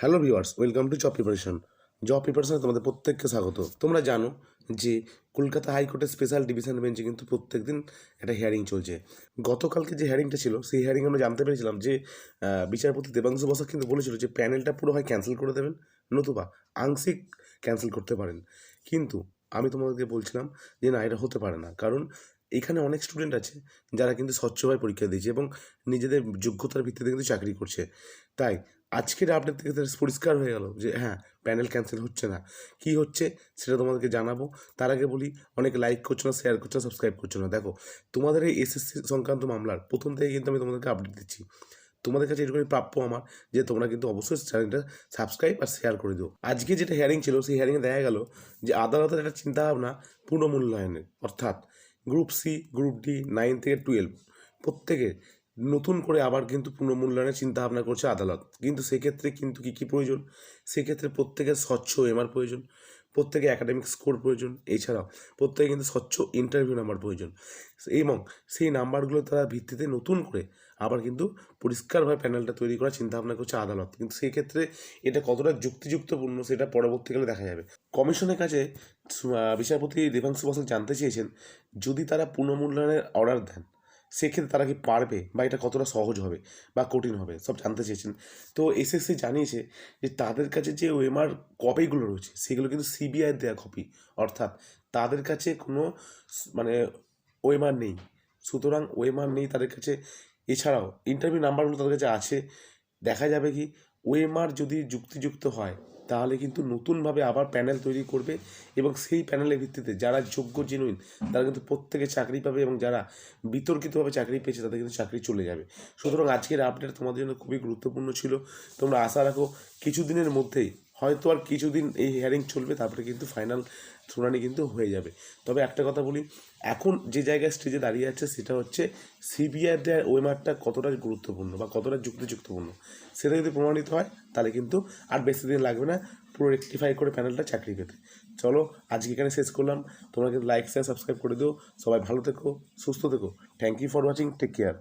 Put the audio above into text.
Hello viewers, welcome to job preparation. Job প্রিপারেশনে তোমাদের প্রত্যেককে স্বাগত। তোমরা জানো যে কলকাতা হাইকোর্টের স্পেশাল ডিভিশন বেঞ্চে কিন্তু প্রত্যেক দিন একটা হিয়ারিং চলছে। গতকালকে যে হিয়ারিংটা ছিল, সেই হিয়ারিং আমরা জানতে পেরেছিলাম যে বিচারপতি দেবাংশু বসাক কিন্তু বলেছিল যে প্যানেলটা পুরো হয় ক্যান্সেল করে দেবেন, নতুবা আংশিক ক্যান্সেল করতে পারেন। কিন্তু আমি তোমাদেরকে বলছিলাম যে না, এটা হতে পারে না। কারণ এখানে অনেক স্টুডেন্ট আছে যারা কিন্তু স্বচ্ছভাবে পরীক্ষা দিয়েছে এবং নিজেদের যোগ্যতার ভিত্তিতে কিন্তু চাকরি করছে। তাই আজকের আপডেট থেকে পরিষ্কার হয়ে গেল যে হ্যাঁ প্যানেল ক্যান্সেল হচ্ছে না। কি হচ্ছে সেটা তোমাদেরকে জানাব। তার আগে বলি, অনেক লাইক করছ না শেয়ার করছ না সাবস্ক্রাইব করছ না। দেখো, তোমাদের এই এসএসসি সংক্রান্ত মামলার প্রথম থেকে কিন্তু আমি তোমাদেরকে আপডেট দিচ্ছি। তোমাদের কাছে এরকমই প্রাপ্য আমার যে তোমরা কিন্তু অবশ্যই চ্যানেলটা সাবস্ক্রাইব আর শেয়ার করে দিও। আজকে যেটা হিয়ারিং ছিল, সেই হিয়ারিংয়ে দেখা গেল যে আদালতের একটা চিন্তাভাবনা পুনর্মূল্যায়নের অর্থাৎ group C, group D nine থেকে টুয়েলভ প্রত্যেকে নতুন করে আবার কিন্তু পুনর্মূল্যায়নের চিন্তা ভাবনা করছে আদালত। কিন্তু সেক্ষেত্রে কিন্তু কী কী প্রয়োজন? সেক্ষেত্রে প্রত্যেকের স্বচ্ছ এমআর প্রয়োজন। প্রত্যেকে একাডেমিক স্কোর প্রয়োজন। এছাড়াও প্রত্যেকে কিন্তু স্বচ্ছ ইন্টারভিউ নাম্বার প্রয়োজন। এবং সেই নাম্বারগুলো তারা ভিত্তিতে নতুন করে আবার কিন্তু পরিষ্কারভাবে প্যানেলটা তৈরি করার চিন্তাভাবনা করছে আদালত। কিন্তু সেই ক্ষেত্রে এটা কতটা যুক্তিযুক্তপূর্ণ সেটা পরবর্তীকালে দেখা যাবে। কমিশনের কাছে বিচারপতি দেবাংশু বসাক জানতে চেয়েছেন, যদি তারা পুনর্মূল্যায়নের অর্ডার দেন সেক্ষেত্রে তারা কি পারবে বা এটা কতটা সহজ হবে বা কঠিন হবে সব জানতে চেয়েছেন। তো এসএসসি জানিয়েছে যে তাদের কাছে যে ওএমআর কপিগুলো রয়েছে সেগুলো কিন্তু সিবিআই দেওয়া কপি, অর্থাৎ তাদের কাছে কোনো মানে ওএমআর নেই। সুতরাং ওএমআর নেই তাদের কাছে। এছাড়াও ইন্টারভিউ নাম্বারগুলো তাদের কাছে আছে। দেখা যাবে কি ওএমআর যদি যুক্তিযুক্ত হয়, তাহলে কিন্তু নতুনভাবে আবার প্যানেল তৈরি করবে এবং সেই প্যানেলের ভিত্তিতে যারা যোগ্য জেনুইন তারা কিন্তু প্রত্যেকে চাকরি পাবে এবং যারা বিতর্কিতভাবে চাকরি পেয়েছে, তাদের কিন্তু চাকরি চলে যাবে। সুতরাং আজকের আপডেট তোমাদের জন্য খুবই গুরুত্বপূর্ণ ছিল। তোমরা আশা রাখো, কিছুদিনের মধ্যেই হয়তো আর কিছুদিন এই হিয়ারিং চলবে, তারপরে কিন্তু ফাইনাল শুনানি কিন্তু হয়ে যাবে। তবে একটা কথা বলি, এখন যে জায়গায় স্টেজে দাঁড়িয়ে আছে সেটা হচ্ছে সিবিআই দেওয়ার ওয়েমারটা কতটা গুরুত্বপূর্ণ বা কতটা যুক্তিযুক্তপূর্ণ, সেটা যদি প্রমাণিত হয়, তাহলে কিন্তু আর বেশি দিন লাগবে না পুরো রেকটিফাই করে প্যানেলটা চাকরি পেতে। চলো, আজকে এখানে শেষ করলাম। তোমরা কিন্তু লাইক শেয়ার সাবস্ক্রাইব করে দিও। সবাই ভালো থেকো, সুস্থ থেকো। Thank you for watching take care